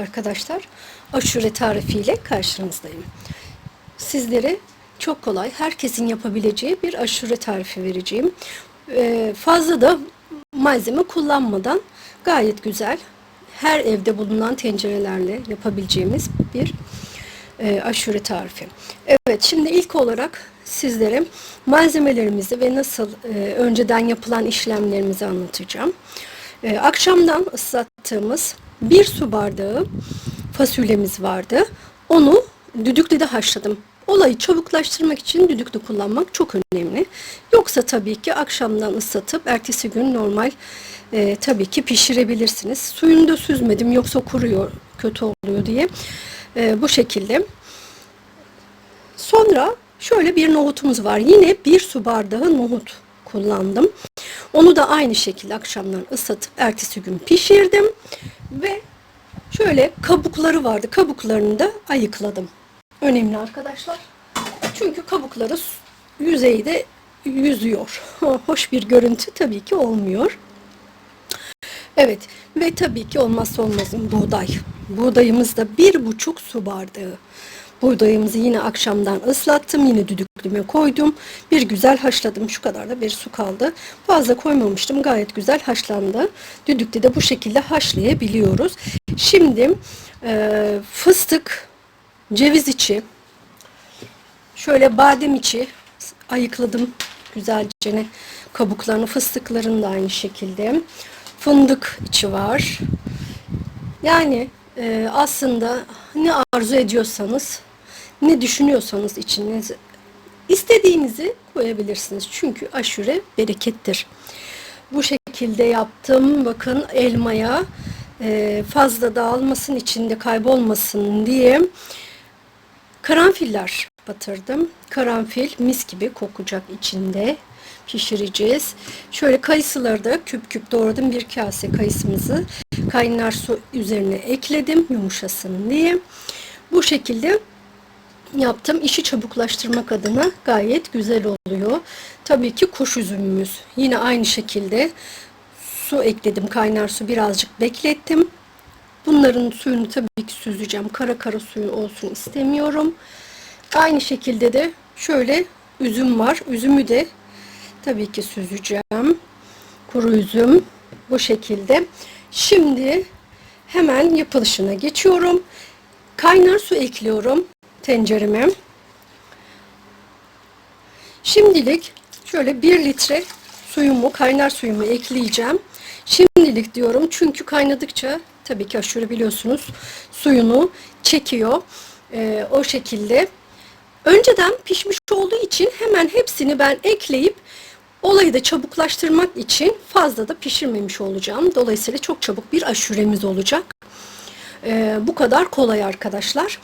arkadaşlar. Aşure tarifiyle karşınızdayım. Sizlere çok kolay, herkesin yapabileceği bir aşure tarifi vereceğim. Ee, fazla da malzeme kullanmadan gayet güzel, her evde bulunan tencerelerle yapabileceğimiz bir e, aşure tarifi. Evet, şimdi ilk olarak sizlere malzemelerimizi ve nasıl e, önceden yapılan işlemlerimizi anlatacağım. E, akşamdan ıslattığımız bir su bardağı fasulyemiz vardı. Onu düdüklüde haşladım. Olayı çabuklaştırmak için düdüklü kullanmak çok önemli. Yoksa tabii ki akşamdan ıslatıp ertesi gün normal e, tabii ki pişirebilirsiniz. Suyunu da süzmedim yoksa kuruyor, kötü oluyor diye. E, bu şekilde. Sonra şöyle bir nohutumuz var. Yine bir su bardağı nohut kullandım. Onu da aynı şekilde akşamdan ıslatıp ertesi gün pişirdim. Ve şöyle kabukları vardı. Kabuklarını da ayıkladım. Önemli arkadaşlar. Çünkü kabukları yüzeyde yüzüyor. Hoş bir görüntü tabii ki olmuyor. Evet ve tabii ki olmazsa olmazım buğday. Buğdayımız da bir buçuk su bardağı. Buğdayımızı yine akşamdan ıslattım. Yine düdüklüme koydum. Bir güzel haşladım. Şu kadar da bir su kaldı. Fazla koymamıştım. Gayet güzel haşlandı. Düdükte de bu şekilde haşlayabiliyoruz. Şimdi e, fıstık, ceviz içi, şöyle badem içi ayıkladım güzelce kabuklarını fıstıkların da aynı şekilde fındık içi var yani e, aslında ne arzu ediyorsanız ne düşünüyorsanız içiniz istediğinizi koyabilirsiniz çünkü aşure berekettir bu şekilde yaptım bakın elmaya e, fazla dağılmasın içinde kaybolmasın diye Karanfiller batırdım. Karanfil mis gibi kokacak içinde. Pişireceğiz. Şöyle kayısıları da küp küp doğradım. Bir kase kayısımızı kaynar su üzerine ekledim yumuşasın diye. Bu şekilde yaptım. İşi çabuklaştırmak adına gayet güzel oluyor. Tabii ki kuş üzümümüz. Yine aynı şekilde su ekledim. Kaynar su birazcık beklettim. Bunların suyunu tabii ki süzeceğim. Kara kara suyu olsun istemiyorum. Aynı şekilde de şöyle üzüm var. Üzümü de tabii ki süzeceğim. Kuru üzüm bu şekilde. Şimdi hemen yapılışına geçiyorum. Kaynar su ekliyorum tencereme. Şimdilik şöyle 1 litre suyumu, kaynar suyumu ekleyeceğim. Şimdilik diyorum çünkü kaynadıkça tabii ki aşure biliyorsunuz suyunu çekiyor. Ee, o şekilde. Önceden pişmiş olduğu için hemen hepsini ben ekleyip olayı da çabuklaştırmak için fazla da pişirmemiş olacağım. Dolayısıyla çok çabuk bir aşuremiz olacak. Ee, bu kadar kolay arkadaşlar.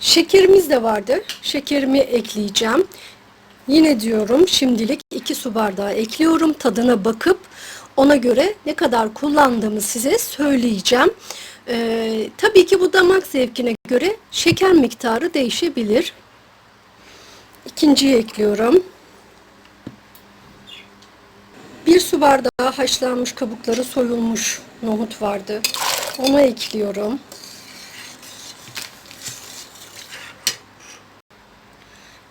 Şekerimiz de vardı. Şekerimi ekleyeceğim. Yine diyorum şimdilik 2 su bardağı ekliyorum. Tadına bakıp ona göre ne kadar kullandığımı size söyleyeceğim. Ee, tabii ki bu damak zevkine göre şeker miktarı değişebilir. İkinciyi ekliyorum. Bir su bardağı haşlanmış kabukları soyulmuş nohut vardı. Onu ekliyorum.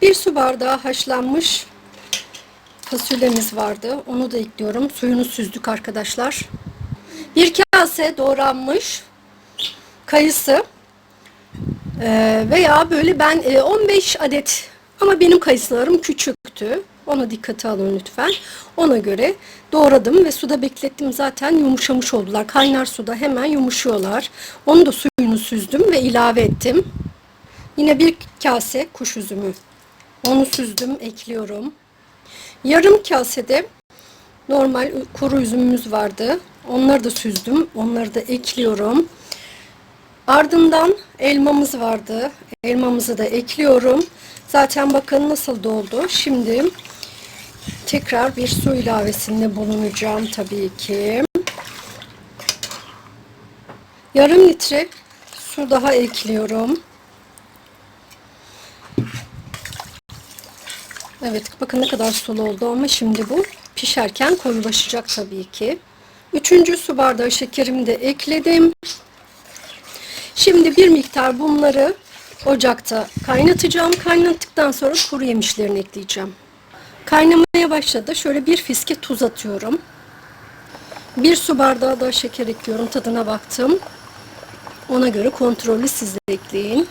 Bir su bardağı haşlanmış fasulyemiz vardı. Onu da ekliyorum. Suyunu süzdük arkadaşlar. Bir kase doğranmış kayısı Ee, veya böyle ben e, 15 adet ama benim kayısılarım küçüktü. Ona dikkate alın lütfen. Ona göre doğradım ve suda beklettim. Zaten yumuşamış oldular. Kaynar suda hemen yumuşuyorlar. Onu da suyunu süzdüm ve ilave ettim. Yine bir kase kuş üzümü. Onu süzdüm, ekliyorum. Yarım kasede normal kuru üzümümüz vardı. Onları da süzdüm. Onları da ekliyorum. Ardından elmamız vardı. Elmamızı da ekliyorum. Zaten bakın nasıl doldu. Şimdi tekrar bir su ilavesinde bulunacağım tabii ki. Yarım litre su daha ekliyorum. Evet bakın ne kadar sulu oldu ama şimdi bu pişerken koyulaşacak tabii ki. Üçüncü su bardağı şekerimi de ekledim. Şimdi bir miktar bunları ocakta kaynatacağım. Kaynattıktan sonra kuru yemişlerini ekleyeceğim. Kaynamaya başladı. Şöyle bir fiske tuz atıyorum. Bir su bardağı da şeker ekliyorum. Tadına baktım. Ona göre kontrollü siz de ekleyin.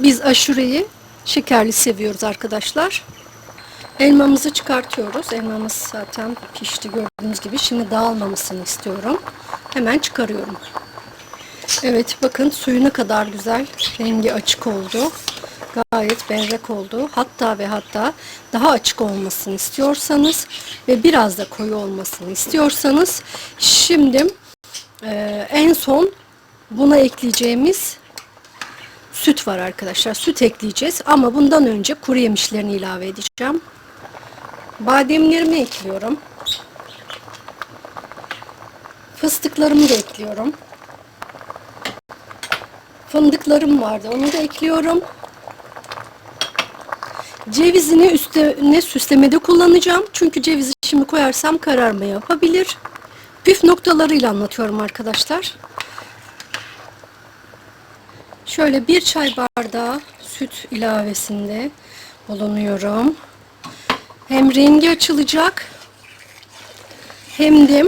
Biz aşureyi şekerli seviyoruz arkadaşlar. Elmamızı çıkartıyoruz. Elmamız zaten pişti gördüğünüz gibi. Şimdi dağılmamasını istiyorum. Hemen çıkarıyorum. Evet bakın suyu ne kadar güzel. Rengi açık oldu. Gayet berrak oldu. Hatta ve hatta daha açık olmasını istiyorsanız ve biraz da koyu olmasını istiyorsanız şimdi e, en son buna ekleyeceğimiz süt var arkadaşlar. Süt ekleyeceğiz ama bundan önce kuru yemişlerini ilave edeceğim. Bademlerimi ekliyorum. Fıstıklarımı da ekliyorum. Fındıklarım vardı. Onu da ekliyorum. Cevizini üstüne süslemede kullanacağım. Çünkü cevizi şimdi koyarsam kararma yapabilir. Püf noktalarıyla anlatıyorum arkadaşlar. Şöyle bir çay bardağı süt ilavesinde bulunuyorum. Hem rengi açılacak hem de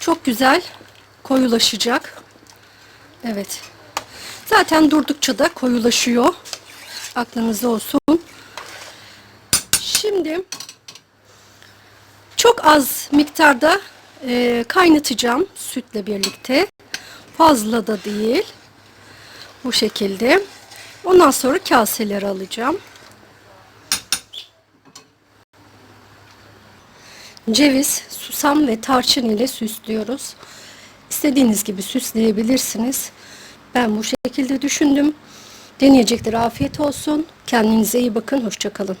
çok güzel koyulaşacak. Evet. Zaten durdukça da koyulaşıyor. Aklınızda olsun. Şimdi çok az miktarda e, kaynatacağım sütle birlikte. Fazla da değil. Bu şekilde. Ondan sonra kaseleri alacağım. Ceviz, susam ve tarçın ile süslüyoruz. İstediğiniz gibi süsleyebilirsiniz. Ben bu şekilde düşündüm. Deneyecekler afiyet olsun. Kendinize iyi bakın. Hoşçakalın.